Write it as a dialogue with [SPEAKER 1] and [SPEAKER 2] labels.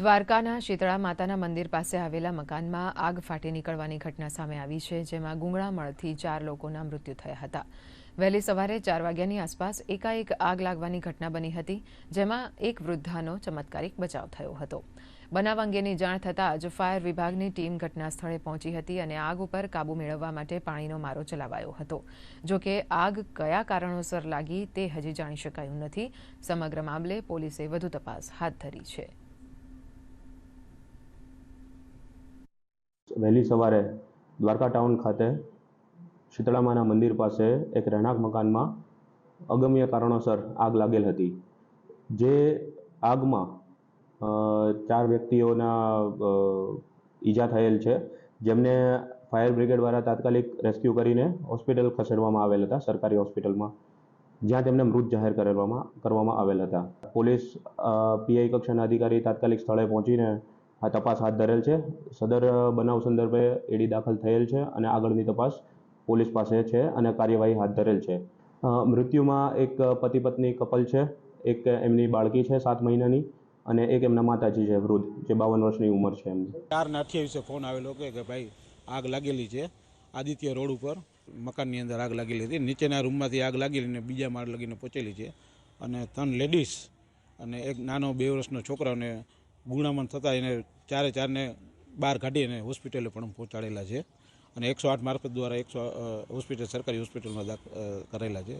[SPEAKER 1] દ્વારકાના શીતળા માતાના મંદિર પાસે આવેલા મકાનમાં આગ ફાટી નીકળવાની ઘટના સામે આવી છે, જેમાં ગુંગળામળથી ચાર લોકોના મૃત્યુ થયા હતા. વહેલી સવારે ચાર વાગ્યાની આસપાસ એકાએક આગ લાગવાની ઘટના બની હતી, જેમાં એક વૃદ્ધાનો ચમત્કારિક બચાવ થયો હતો. બનાવ અંગેની જાણ થતાં જ ફાયર વિભાગની ટીમ ઘટના સ્થળે પહોંચી હતી અને આગ ઉપર કાબુ મેળવવા માટે પાણીનો મારો ચલાવાયો હતો. જોકે આગ કયા કારણોસર લાગી તે હજી જાણી શકાયું નથી. સમગ્ર મામલે પોલીસે વધુ તપાસ હાથ ધરી છે.
[SPEAKER 2] વહેલી સવારે દ્વારકા ટાઉન ખાતે શીતળામાના મંદિર પાસે એક રહેણાંક મકાનમાં અગમ્ય કારણોસર આગ લાગેલ હતી. જે આગમાં ચાર વ્યક્તિઓના ઈજા થયેલ છે. જેમને ફાયર બ્રિગેડ દ્વારા તાત્કાલિક રેસ્ક્યુ કરીને હોસ્પિટલ ખસેડવામાં આવેલ હતા, સરકારી હોસ્પિટલમાં, જ્યાં તેમને મૃત જાહેર કરવામાં કરવામાં આવેલ હતા. પોલીસ પીઆઈ કક્ષાના અધિકારી તાત્કાલિક સ્થળે પહોંચીને આ તપાસ હાથ ધરેલ છે. સદર બનાવ સંદર્ભે એડી દાખલ થયેલ છે અને આગળની તપાસ પોલીસ પાસે છે અને કાર્યવાહી હાથ ધરેલ છે. મૃત્યુમાં એક પતિ પત્ની કપલ છે. એક એમની બાળકી છે સાત મહિનાની અને એક એમના માતાજી છે, વૃદ્ધ, જે બાવન વર્ષની ઉંમર છે એમની.
[SPEAKER 3] ચાર ને અઠ્યાવીસે ફોન આવેલો કે કે ભાઈ આગ લાગેલી છે. આદિત્ય રોડ ઉપર મકાનની અંદર આગ લાગેલી હતી. નીચેના રૂમમાંથી આગ લાગેલી અને બીજા માળ લગીને પહોંચેલી છે. અને ત્રણ લેડીઝ અને એક નાનો બે વર્ષનો છોકરાને ગુણામણ થતાં એને ચારે ચારને બહાર કાઢીને હોસ્પિટલે પણ પહોંચાડેલા છે. અને એકસો આઠ મારફત દ્વારા એકસો હોસ્પિટલ, સરકારી હોસ્પિટલમાં દાખ કરેલા છે.